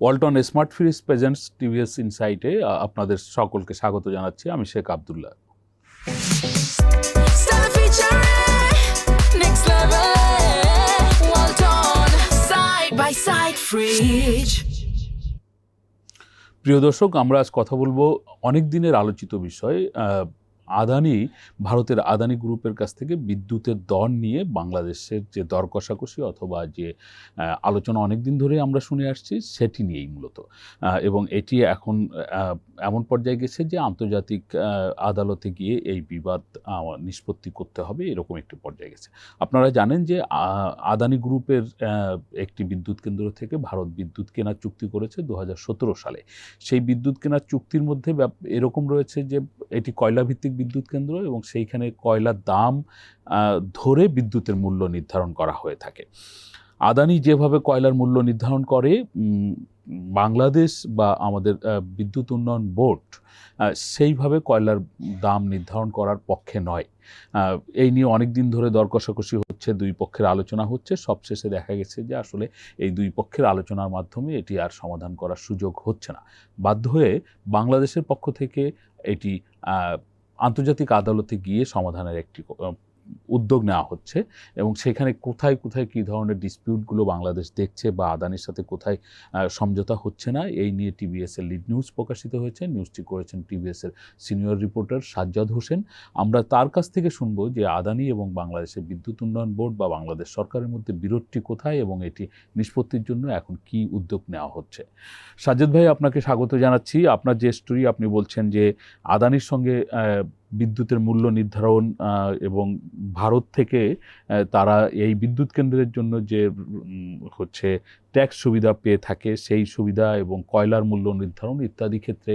Walton smart fridge presents TVS ইনসাইটে আপনাদের সকলকে স্বাগত জানাচ্ছি আমি শেখ আবদুল্লাহ. প্রিয় দর্শক আমরা আজ কথা বলব অনেক দিনের আলোচিত বিষয় আদানি, ভারতের আদানি গ্রুপের কাছ থেকে বিদ্যুতের দর নিয়ে বাংলাদেশের যে দর কষাকষি অথবা যে আলোচনা অনেক দিন ধরে আমরা শুনে আসছি, সেটি নিয়েই মূলত। এবং এটি এখন এমন পর্যায়ে গেছে যে আন্তর্জাতিক আদালতে গিয়ে এই বিবাদ নিষ্পত্তি করতে হবে, এরকম একটি পর্যায়ে গেছে। আপনারা জানেন যে আদানি গ্রুপের একটি বিদ্যুৎ কেন্দ্র থেকে ভারত বিদ্যুৎ কেনার চুক্তি করেছে দু হাজার সতেরো সালে। সেই বিদ্যুৎ কেনার চুক্তির মধ্যে এরকম রয়েছে যে, এটি কয়লা ভিত্তিক বিদ্যুৎ কেন্দ্র এবং সেইখানে কয়লার দাম ধরে বিদ্যুতের মূল্য নির্ধারণ করা হয়ে থাকে। আদানি যেভাবে কয়লার মূল্য নির্ধারণ করে বাংলাদেশ বা আমাদের বিদ্যুৎ উন্নয়ন বোর্ড সেইভাবে কয়লার দাম নির্ধারণ করার পক্ষে নয়। এই নিয়ে অনেক দিন ধরে দর কষাকষি হচ্ছে, দুই পক্ষের আলোচনা হচ্ছে। সবশেষে দেখা গেছে যে আসলে এই দুই পক্ষের আলোচনার মাধ্যমে এটি আর সমাধান করার সুযোগ হচ্ছে না। বাধ্য হয়ে বাংলাদেশের পক্ষ থেকে এটি আন্তর্জাতিক আদালতে গিয়ে সমাধানের একটি উদ্যোগ নেওয়া হচ্ছে এবং সেখানে কোথায় কোথায় কী ধরনের ডিসপিউটগুলো বাংলাদেশ দেখছে বা আদানির সাথে কোথায় সমঝোতা হচ্ছে না, এই নিয়ে টিবিএসের লিড নিউজ প্রকাশিত হয়েছে। নিউজটি করেছেন টিবিএসের সিনিয়র রিপোর্টার সাজ্জাদ হোসেন। আমরা তার কাছ থেকে শুনব যে আদানি এবং বাংলাদেশের বিদ্যুৎ উন্নয়ন বোর্ড বা বাংলাদেশ সরকারের মধ্যে বিরোধটি কোথায় এবং এটি নিষ্পত্তির জন্য এখন কি উদ্যোগ নেওয়া হচ্ছে। সাজ্জাদ ভাই, আপনাকে স্বাগত জানাচ্ছি। আপনার যে স্টোরি আপনি বলছেন যে আদানির সঙ্গে বিদ্যুতের মূল্য নির্ধারণ এবং ভারত থেকে তারা এই বিদ্যুৎ কেন্দ্রের জন্য যে হচ্ছে ট্যাক্স সুবিধা পেয়ে থাকে, সেই সুবিধা এবং কয়লার মূল্য নির্ধারণ ইত্যাদি ক্ষেত্রে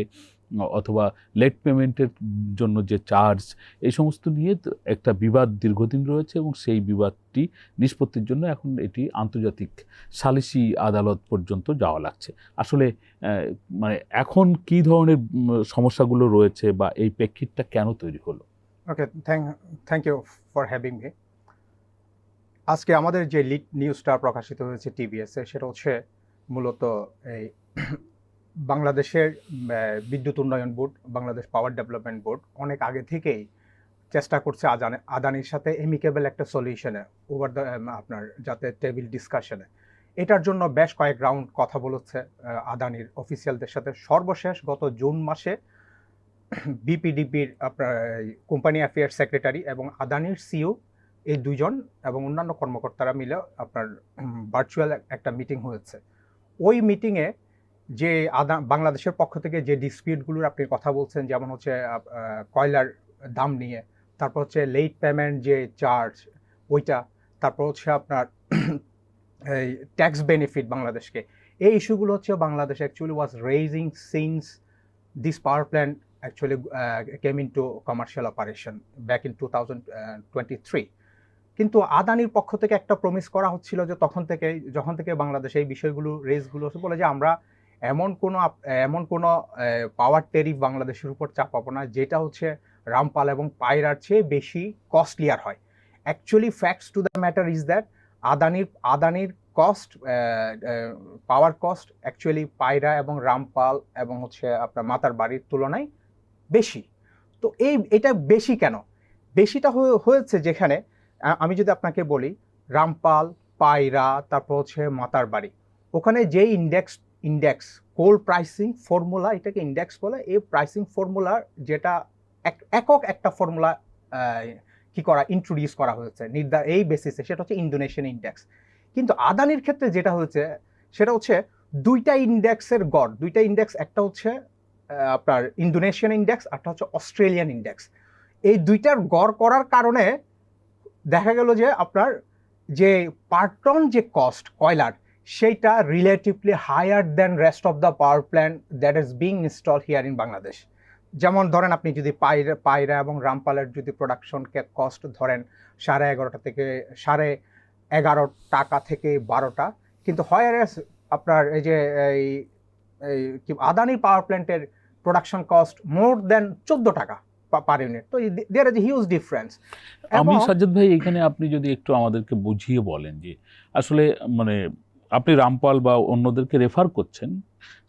অথবা লেট পেমেন্টের জন্য যে চার্জ এই সমস্ত নিয়ে একটা বিবাদ দীর্ঘদিন রয়েছে এবং সেই বিবাদটি নিষ্পত্তির জন্য এখন এটি আন্তর্জাতিক সালিসি আদালত পর্যন্ত যাওয়া লাগছে। আসলে মানে এখন কি ধরনের সমস্যাগুলো রয়েছে বা এই প্রেক্ষিতটা কেন তৈরি হলো? Okay thank thank you for having me আজকে আমাদের যে লিড নিউজটা প্রকাশিত হয়েছে টিভিএসে সেটা হচ্ছে মূলত এই বাংলাদেশের বিদ্যুৎ উন্নয়ন board, Bangladesh power development board অনেক আগে থেকেই চেষ্টা করছে আদানি আদানির সাথে এমিকেবল একটা সলিউশনে ওভার দ্য আপনার যাতে টেবিল ডিসকাশনে এটার জন্য বেশ কয়েক রাউন্ড কথা বলেছে আদানির অফিসিয়ালদের সাথে। সর্বশেষ গত জুন মাসে বিপিডিপির আপনার কোম্পানি অ্যাফেয়ার সেক্রেটারি এবং আদানির সিও এই দুজন এবং অন্যান্য কর্মকর্তারা মিলে আপনার ভার্চুয়াল একটা মিটিং হয়েছে। ওই মিটিংয়ে যে আদা বাংলাদেশের পক্ষ থেকে যে ডিসপিউটগুলোর আপনি কথা বলছেন যেমন হচ্ছে কয়লার দাম নিয়ে তারপর হচ্ছে লেট পেমেন্ট যে চার্জ ওইটা তারপর হচ্ছে আপনার এই ট্যাক্স বেনিফিট বাংলাদেশকে। এই ইস্যুগুলো হচ্ছে Bangladesh actually was raising since this power plant actually uh, came into commercial operation back in 2023 কিন্তু আদানির পক্ষ থেকে একটা প্রমিস করা হচ্ছিল যে তখন থেকে যখন থেকে বাংলাদেশ এই বিষয়গুলো হচ্ছে বলে যে আমরা এমন কোনো এমন কোনো পাওয়ার টেরিফ বাংলাদেশের উপর চাপাবো না, যেটা হচ্ছে রামপাল এবং পায়রার চেয়ে বেশি কস্টলিয়ার হয়। Actually facts to the matter is that আদানির আদানির cost power cost actually Payra এবং রামপাল এবং হচ্ছে আপনার মাতার বাড়ির তুলনায় বেশি। তো এই, এটা বেশি কেন? বেশিটা হয়ে- হয়েছে যেখানে আমি যদি আপনাকে বলি, রামপাল, পায়রা, তারপর হচ্ছে মাতার বাড়ি। ওখানে যে index index coal pricing formula এটাকে ইন্ডেক্স বলে। এই প্রাইসিং ফর্মুলার যেটা এক- একক একটা ফর্মুলা কি করা ইন্ট্রোডিউস করা হয়েছে। নির্ধার এই বেসিসে সেটা হচ্ছে ইন্দোনেশিয়ান ইন্ডেক্স কিন্তু আদানির ক্ষেত্রে যেটা হয়েছে, সেটা হচ্ছে দুইটা ইন্ডেক্সের গড়। দুইটা ইন্ডেক্স একটা হচ্ছে আপনার ইন্দোনেশিয়ান ইন্ডেক্স একটা হচ্ছে অস্ট্রেলিয়ান ইন্ডেক্স এই দুইটার গড় করার কারণে দেখা গেল যে আপনার যে পার্টন যে কস্ট কয়লার সেইটা relatively higher than rest of the power plant that is being install here in Bangladesh যেমন ধরেন আপনি যদি পায়রা পায়রা এবং রামপালের যদি প্রোডাকশন কস্ট ধরেন সাড়ে এগারোটা থেকে সাড়ে এগারো টাকা থেকে বারোটা কিন্তু হয় আপনার এই যে এই এই কি আদানি পাওয়ার প্ল্যান্টের প্রোডাকশন কস্ট মোর দেন চোদ্দ টাকা পার ইউনিট তো দেয়ার ইজ হিউজ ডিফারেন্স আমি সাজ্জাদ ভাই এখানে আপনি যদি একটু আমাদেরকে বুঝিয়ে বলেন যে আসলে মানে আপনি রামপাল বা অন্যদেরকে রেফার করছেন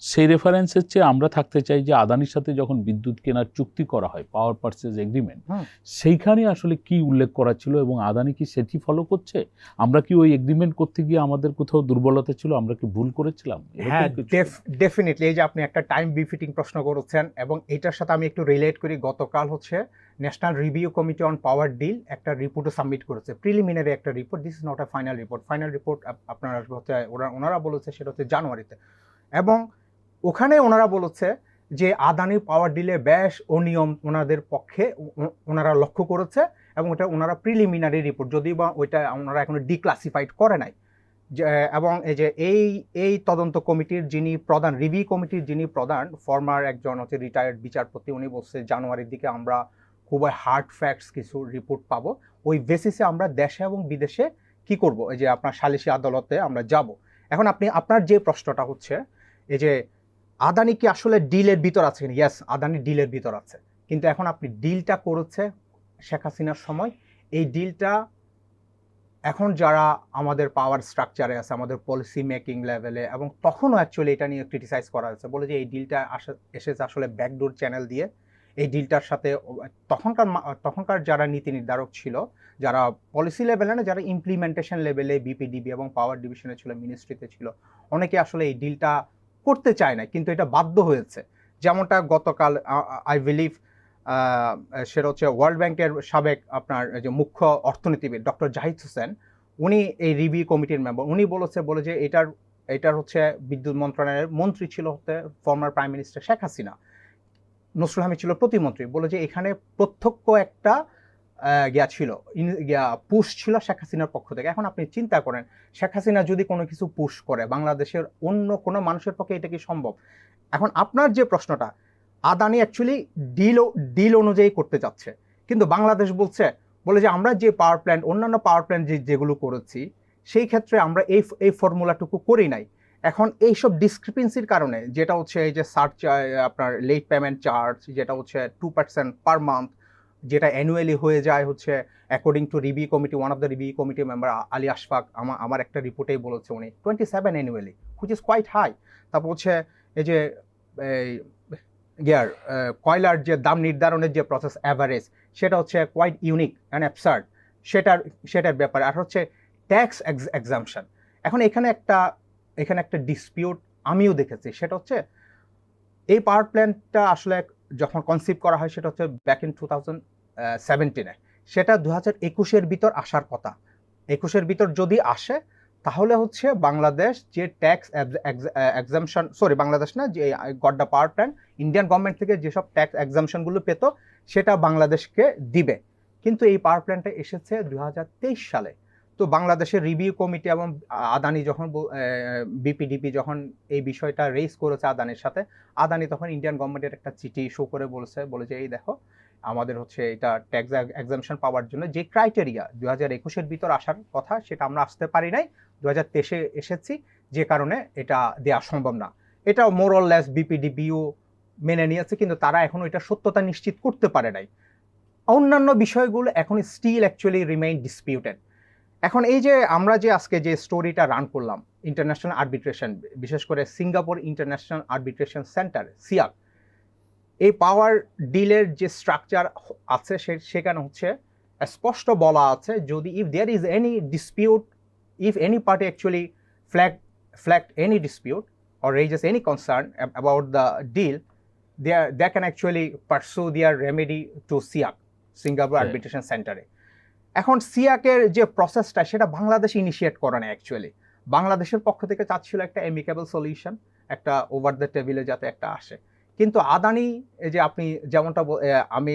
সেই রেফারেন্সের চেয়ে আমরা থাকতে চাই যে আদানির সাথে যখন বিদ্যুৎ কেনার চুক্তি করা হয় পাওয়ার পার্চেজ এগ্রিমেন্ট সেইখানে আসলে কি উল্লেখ করা ছিল এবং আদানি কি সেটি ফলো করছে? আমরা কি ওই এগ্রিমেন্ট করতে গিয়ে আমাদের কোথাও দুর্বলতা ছিল? আমরা কি ভুল করেছিলাম? হ্যাঁ ডেফিনেটলি এই যে আপনি একটা টাইম বিফিটিং প্রশ্ন করেছেন এবং এটার সাথে আমি একটু রিলেট করি। গতকাল হচ্ছে national review committee on power deal একটা রিপোর্টও সাবমিট করেছে। প্রিলিমিনারি একটা report this is not a final report final report আপনার হচ্ছে ওরা ওনারা বলেছে সেটা হচ্ছে জানুয়ারিতে। এবং ওখানে ওনারা বলেছে যে আদানি পাওয়ার ডিলে বেশ অনিয়ম ওনাদের পক্ষে ও- ও- ওনারা লক্ষ্য করেছে এবং ওটা ওনারা প্রিলিমিনারি রিপোর্ট যদি বা ওইটা ওনারা এখনও ডিক্লাসিফাইড করে নাই। এবং এই যে এই এই তদন্ত কমিটির যিনি প্রধান রিভিউ কমিটির যিনি প্রধান ফর্মার একজন হচ্ছে রিটায়ার্ড বিচারপতি, উনি বলছে জানুয়ারির দিকে আমরা খুবই হার্ড ফ্যাক্টস কিছু রিপোর্ট পাবো। ওই বেসিসে আমরা দেশে এবং বিদেশে কি করব? এই যে আপনার সালিসি আদালতে আমরা যাব। এখন আপনি, আপনার যে প্রশ্নটা হচ্ছে এই যে আদানি কি আসলে ডিলের ভিতর আছে ইয়াস আদানি ডিলের ভিতর আছে। কিন্তু এখন আপনি ডিলটা করেছে শেখ হাসিনার সময়। এই ডিলটা এখন যারা আমাদের পাওয়ার স্ট্রাকচারে আছে, আমাদের পলিসি মেকিং লেভেলে এবং তখনও অ্যাকচুয়ালি এটা নিয়ে ক্রিটিসাইজ করা হয়েছে। বলে যে এই ডিলটা আসে, এসেছে আসলে ব্যাকডোর চ্যানেল দিয়ে। এই ডিলটার সাথে তখনকার তখনকার যারা নীতি নির্ধারক ছিল, যারা পলিসি লেভেলে না, যারা ইমপ্লিমেন্টেশন লেভেলে বিপিডিবি এবং পাওয়ার ডিভিশনে ছিল মিনিস্ট্রিতে ছিল, অনেকে আসলে এই ডিলটা করতে চায় না, কিন্তু এটা বাধ্য হয়েছে। যেমনটা গতকাল আই বিলিভ সেটা হচ্ছে ওয়ার্ল্ড ব্যাংকের সাবেক আপনার যে মুখ্য অর্থনীতিবিদ ডক্টর জাহিদ হোসেন, উনি এই রিভিউ কমিটির মেম্বার, উনি বলেছে, বলে যে এটার এটার হচ্ছে বিদ্যুৎ মন্ত্রণালয়ের মন্ত্রী ছিল হতে former prime minister Sheikh Hasina. Nasrul Hamid ছিল প্রতিমন্ত্রী, বলে যে এখানে প্রত্যক্ষ একটা গিয়া ছিল। গিয়া পুশ ছিল শেখ হাসিনার পক্ষ থেকে। এখন আপনি চিন্তা করেন, শেখ হাসিনা যদি কোনো কিছু পুশ করে, বাংলাদেশের অন্য কোনো মানুষের পক্ষে এটা কি সম্ভব? এখন আপনার যে প্রশ্নটা, আদানি অ্যাকচুয়ালি ডিল ডিল অনুযায়ী করতে যাচ্ছে। কিন্তু বাংলাদেশ বলছে, বলে যে আমরা যে পাওয়ার প্ল্যান্ট অন্যান্য পাওয়ার প্ল্যান্ট যে, যেগুলো করেছি, সেই ক্ষেত্রে আমরা এই এই ফর্মুলাটুকু করি নাই। এখন এইসব ডিসক্রিপেন্সির কারণে, যেটা হচ্ছে এই যে সার্চ আপনার লেট পেমেন্ট চার্জ যেটা হচ্ছে টু পার্সেন্ট পার মান্থ যেটা অ্যানুয়ালি হয়ে যায় হচ্ছে according to review committee one of the review committee member Ali Ashfaq আমার আমার একটা রিপোর্টেই বলেছে উনি twenty seven annually which is quite high তারপর হচ্ছে, এই যে গিয়ার কয়লার যে দাম নির্ধারণের যে প্রসেস অ্যাভারেজ সেটা হচ্ছে কোয়াইট ইউনিক অ্যান্ড অ্যাবসার্ড সেটার সেটার ব্যাপার। আর হচ্ছে ট্যাক্স এক্সামশন এখন এখানে একটা এখানে একটা ডিসপিউট আমিও দেখেছি, সেটা হচ্ছে, এই পাওয়ার প্ল্যান্টটা আসলে যখন কনসিভ করা হয়, সেটা হচ্ছে ব্যাক ইন টু থাউজেন্ড সেভেন্টিনে। সেটা দু হাজার একুশের ভিতর আসার কথা। একুশের ভিতর যদি আসে, তাহলে হচ্ছে বাংলাদেশ যে ট্যাক্স এক্সামশন সরি বাংলাদেশ না, যে Godda power plant Indian government থেকে যেসব ট্যাক্স এক্সামশনগুলো পেত, সেটা বাংলাদেশকে দিবে। কিন্তু এই পাওয়ার প্ল্যান্টটা এসেছে দু হাজার তেইশ সালে। তো বাংলাদেশের রিভিউ কমিটি এবং আদানি যখন বিপিডিপি যখন এই বিষয়টা রেস করেছে আদানির সাথে, আদানি তখন ইন্ডিয়ান গভর্নমেন্টের একটা চিঠি শো করে বলেছে বলে যে এই দেখো আমাদের হচ্ছে এটা ট্যাক্স এক্সামশন পাওয়ার জন্য যে ক্রাইটেরিয়া দু হাজার একুশের ভিতর আসার কথা সেটা আমরা আসতে পারি নাই দু হাজার তেইশে এসেছি, যে কারণে এটা দেওয়া সম্ভব না। এটা মোরল লেস বিপিডিবিও মেনে নিয়েছে, কিন্তু তারা এখনও এটা সত্যতা নিশ্চিত করতে পারে নাই। অন্যান্য বিষয়গুলো এখন স্টিল অ্যাকচুয়ালি রিমেইন ডিসপিউটেড এখন এই যে আমরা যে আজকে যে স্টোরিটা রান করলাম ইন্টারন্যাশনাল আর্বিট্রেশন বিশেষ করে Singapore international arbitration centre SIAC এই পাওয়ার ডিলের যে স্ট্রাকচার আছে সে- সেখানে হচ্ছে স্পষ্ট বলা আছে যদি if there is any dispute if any party actually flag flag any dispute or raises any concern ab- about the deal, they, are, they can actually pursue their remedy to SIAC, Singapore. Arbitration Center. এখন সিয়াকের যে প্রসেসটা সেটা Bangladesh initiate করে না actually বাংলাদেশের পক্ষ থেকে চাচ্ছিল একটা এমিকেবল সলিউশন একটা ওভার দ্য টেবিলে যাতে একটা আসে কিন্তু আদানি যে আপনি যেমনটা আমি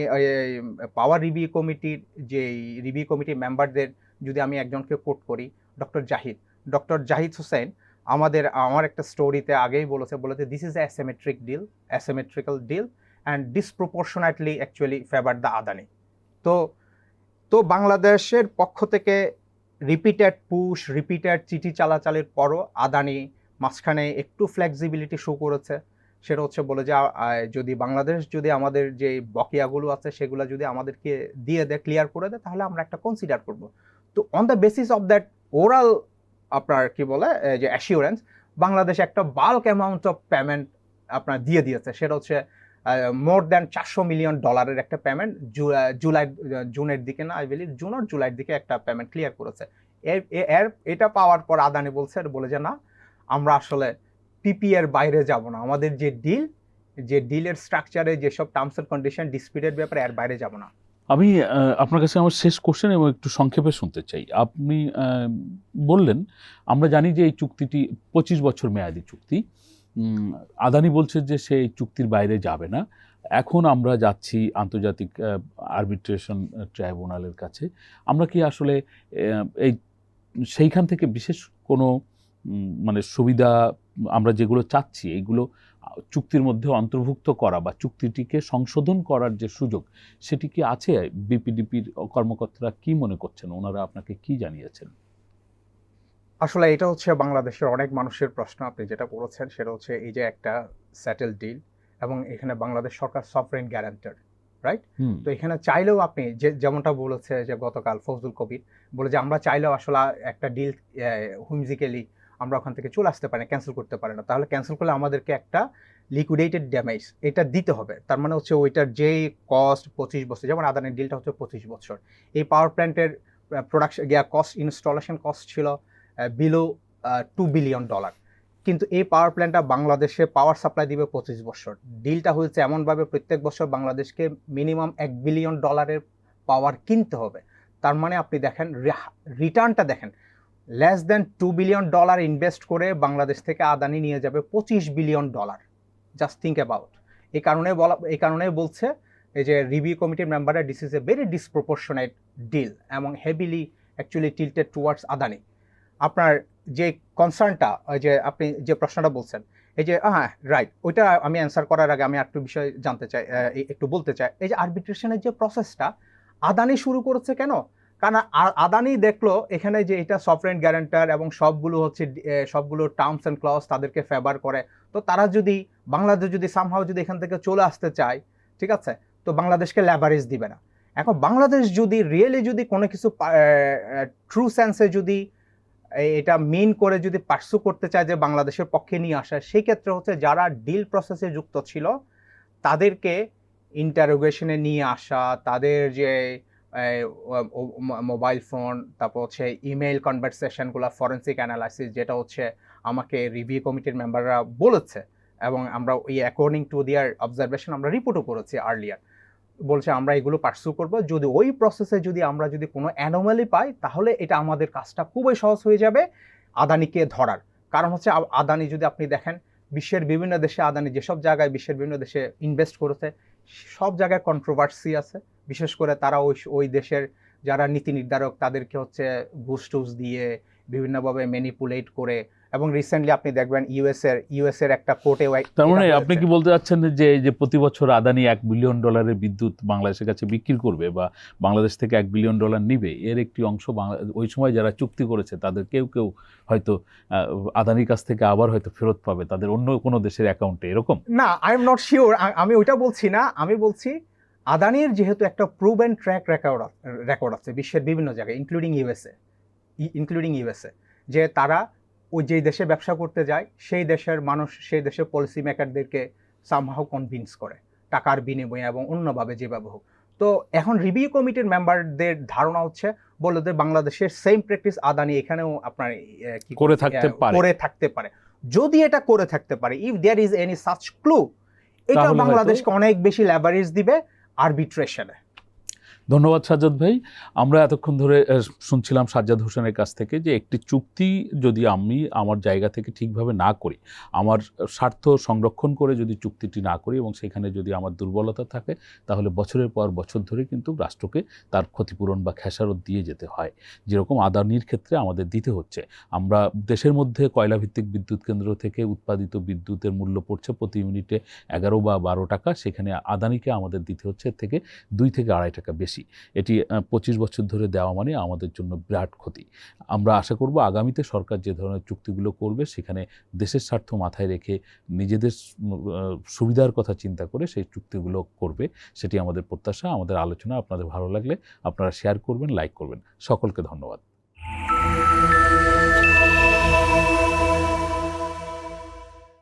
পাওয়ার রিভিউ কমিটির যে রিভিউ কমিটির মেম্বারদের যদি আমি একজনকে কোট করি ডক্টর জাহিদ ডক্টর জাহিদ হোসেন আমাদের, আমার একটা স্টোরিতে আগেই বলেছে বলেছে this is asymmetric deal asymmetrical deal and disproportionately actually favour the Adani তো তো বাংলাদেশের পক্ষ থেকে রিপিটেড পুশ রিপিটেড চিঠি চালাচালির পরও আদানি মাঝখানে একটু ফ্লেক্সিবিলিটি শো করেছে। সেটা হচ্ছে বলে যে যদি বাংলাদেশ যদি আমাদের যে বকেয়াগুলো আছে সেগুলো যদি আমাদেরকে দিয়ে দেয় ক্লিয়ার করে দেয়, তাহলে আমরা একটা কনসিডার করব। তো on the basis of that oral আপনার কি বলে যে অ্যাসিওরেন্স বাংলাদেশ একটা বাল্ক অ্যামাউন্ট অফ পেমেন্ট আপনার দিয়ে দিয়েছে। সেটা হচ্ছে মোর দ্যান চারশো মিলিয়ন ডলারের একটা পেমেন্ট জুলাই জুনের দিকে না আই বিলিভ জুন আর জুলাইয়ের দিকে একটা পেমেন্ট ক্লিয়ার করেছে। এর, এটা পাওয়ার পর আদানি বলছে বলে যে, না, আমরা আসলে পিপি এর বাইরে যাব না। আমাদের যে ডিল যে ডিলের স্ট্রাকচারে যেসব টার্মস এন্ড কন্ডিশন ডিসপিউটের ব্যাপারে আর বাইরে যাব না। আমি আপনার কাছে আমার শেষ কোশ্চেন এবং একটু সংক্ষেপে শুনতে চাই। আপনি বললেন, আমরা জানি যে এই চুক্তিটি পঁচিশ বছর মেয়াদি চুক্তি। আদানি বলছে যে সে এই চুক্তির বাইরে যাবে না। এখন আমরা যাচ্ছি আন্তর্জাতিক আরবিট্রেশন ট্রাইব্যুনালের কাছে। আমরা কি আসলে এই, সেইখান থেকে বিশেষ কোনো মানে সুবিধা আমরা যেগুলো চাচ্ছি এইগুলো চুক্তির মধ্যে অন্তর্ভুক্ত করা বা চুক্তিটিকে সংশোধন করার যে সুযোগ সেটি কি আছে? বিপিডিপির কর্মকর্তারা কি মনে করছেন? ওনারা আপনাকে কি জানিয়েছেন? আসলে এটা হচ্ছে বাংলাদেশের অনেক মানুষের প্রশ্ন আপনি যেটা বলেছেন সেটা হচ্ছে এই যে একটা স্যাটেল ডিল এবং এখানে বাংলাদেশ সরকার সফরেন গ্যারান্টার হুম। তো এখানে চাইলেও আপনি যে যেমনটা বলেছে যে গতকাল ফজলুল কবির বলে যে আমরা চাইলেও আসলে একটা ডিল হুইমজিক্যালি আমরা ওখান থেকে চলে আসতে পারি না ক্যান্সেল করতে পারি না। তাহলে ক্যান্সেল করলে আমাদেরকে একটা লিকুইডেটেড ড্যামেজ এটা দিতে হবে। তার মানে হচ্ছে ওইটার যেই কস্ট পঁচিশ বছর, যেমন আদানের ডিলটা হচ্ছে পঁচিশ বছর। এই পাওয়ার প্ল্যান্টের প্রোডাকশন গিয়া কস্ট ইনস্টলেশন কস্ট ছিল বিলো টু বিলিয়ন ডলার কিন্তু এই পাওয়ার প্ল্যান্টটা বাংলাদেশে পাওয়ার সাপ্লাই দিবে পঁচিশ বছর। ডিলটা হয়েছে এমনভাবে প্রত্যেক বছর বাংলাদেশকে মিনিমাম এক বিলিয়ন ডলারের পাওয়ার কিনতে হবে। তার মানে আপনি দেখেন রিটার্নটা দেখেন less than two billion dollar invest করে বাংলাদেশ থেকে আদানি নিয়ে যাবে পঁচিশ billion dollar just think about এই কারণে বলা এই কারণে বলছে, এই যে রিভিউ কমিটির মেম্বাররা this is a very disproportionate deal এবং heavily actually tilted towards Adani. আপনার যে কনসার্নটা যে আপনি যে প্রশ্নটা বলছেন, এই যে হ্যাঁ রাইট ওইটা আমি অ্যান্সার করার আগে আমি একটু বিষয় জানতে চাই একটু বলতে চাই। এই যে আরবিট্রেশনের যে প্রসেসটা আদানি শুরু করেছে কেন? কারণ আদানি দেখল এখানে যে এটা সফটওয়্যার গ্যারান্টার এবং সবগুলো হচ্ছে সবগুলো টার্মস অ্যান্ড ক্লজ তাদেরকে ফেভার করে। তো তারা যদি বাংলাদেশ যদি সামহাও যদি এখান থেকে চলে আসতে চায়, ঠিক আছে? তো বাংলাদেশকে ল্যাবারেজ দিবে না। এখন বাংলাদেশ যদি রিয়েলি যদি কোনো কিছু ট্রু সেন্সে যদি এটা মেন করে যদি পার্সু করতে চায় যে বাংলাদেশের পক্ষে নিয়ে আসা, সেই ক্ষেত্রে হচ্ছে যারা ডিল প্রসেসে যুক্ত ছিল, তাদেরকে ইন্টারোগেশনে নিয়ে আসা, তাদের যে মোবাইল ফোন তারপর হচ্ছে ইমেল কনভারসেশনগুলো ফরেন্সিক অ্যানালাইসিস যেটা হচ্ছে আমাকে রিভিউ কমিটির মেম্বাররা বলেছে এবং আমরা ওই অ্যাকর্ডিং টু দিয়ার অবজারভেশন আমরা রিপোর্টও করেছি আর্লিয়ার বলছে, আমরা এগুলো পার্সু করব। যদি ওই প্রসেসে যদি আমরা যদি কোনো অ্যানোমালি পাই, তাহলে এটা আমাদের কাজটা খুবই সহজ হয়ে যাবে আদানিকে ধরার। কারণ হচ্ছে আদানি যদি আপনি দেখেন, বিশ্বের বিভিন্ন দেশে আদানি যেসব জায়গায় বিশ্বের বিভিন্ন দেশে ইনভেস্ট করেছে, সব জায়গায় কন্ট্রোভার্সি আছে। বিশেষ করে তারা ওই ওই দেশের যারা নীতি নির্ধারক তাদেরকে হচ্ছে ঘুষ টুস দিয়ে বিভিন্নভাবে ম্যানিপুলেট করে এবং রিসেন্টলি আপনি দেখবেন ইউএস এর ইউএস এর একটা কোর্টে তার মানে আপনি কি বলতে চাচ্ছেন যে এই যে প্রতি বছর আদানি এক বিলিয়ন ডলারের বিদ্যুৎ বাংলাদেশের কাছে বিক্রি করবে বা বাংলাদেশ থেকে এক বিলিয়ন ডলার নিবে এর একটি অংশ বাংলা ওই সময় যারা চুক্তি করেছে তাদের কেউ কেউ হয়তো আদানির কাছ থেকে আবার হয়তো ফেরত পাবে তাদের অন্য কোনো দেশের অ্যাকাউন্টে এরকম? না আই এম নট শিওর আমি ওইটা বলছি না আমি বলছি আদানির যেহেতু একটা prove and track record record আছে বিশ্বের বিভিন্ন জায়গায় ইনক্লুডিং ইউএসএ ইনক্লুডিং ইউএসএ যে তারা ওই যেই দেশে ব্যবসা করতে যায় সেই দেশের মানুষ সেই দেশের পলিসি মেকারদেরকে সামহাও কনভিন্স করে টাকার বিনিময়ে এবং অন্যভাবে যেভাবে হোক। তো এখন রিভিউ কমিটির মেম্বারদের ধারণা হচ্ছে বলল যে বাংলাদেশের সেম প্র্যাকটিস আদানি এখানেও আপনার কি করে থাকতে পারে। করে থাকতে পারে। যদি এটা করে থাকতে পারে if there is any such clue এটা বাংলাদেশকে অনেক বেশি ল্যাবারেজ দিবে আরবিট্রেশনে ধন্যবাদ সাজ্জাদ ভাই। আমরা এতক্ষণ ধরে শুনছিলাম সাজ্জাদ হোসেনের কাছ থেকে যে একটি চুক্তি যদি আমি আমার জায়গা থেকে ঠিকভাবে না করি, আমার স্বার্থ সংরক্ষণ করে যদি চুক্তিটি না করি এবং সেখানে যদি আমার দুর্বলতা থাকে, তাহলে বছরের পর বছর ধরে কিন্তু রাষ্ট্রকে তার ক্ষতিপূরণ বা খেসারত দিয়ে যেতে হয়। যেরকম আদানির ক্ষেত্রে আমাদের দিতে হচ্ছে। আমরা দেশের মধ্যে কয়লাভিত্তিক বিদ্যুৎ কেন্দ্র থেকে উৎপাদিত বিদ্যুতের মূল্য পড়ছে প্রতি ইউনিটে এগারো বা বারো টাকা। সেখানে আদানিকে আমাদের দিতে হচ্ছে থেকে দুই থেকে আড়াই টাকা বেশি। এটি পঁচিশ বছর ধরে দেওয়া মানে আমাদের জন্য বিরাট ক্ষতি। আমরা আশা করব আগামীতে সরকার যে ধরনের চুক্তিগুলো করবে, সেখানে দেশের স্বার্থ মাথায় রেখে নিজেদের সুবিধার কথা চিন্তা করে সেই চুক্তিগুলো করবে, সেটি আমাদের প্রত্যাশা, আমাদের আলোচনা। আপনাদের ভালো লাগলে আপনারা শেয়ার করবেন লাইক করবেন। সকলকে ধন্যবাদ।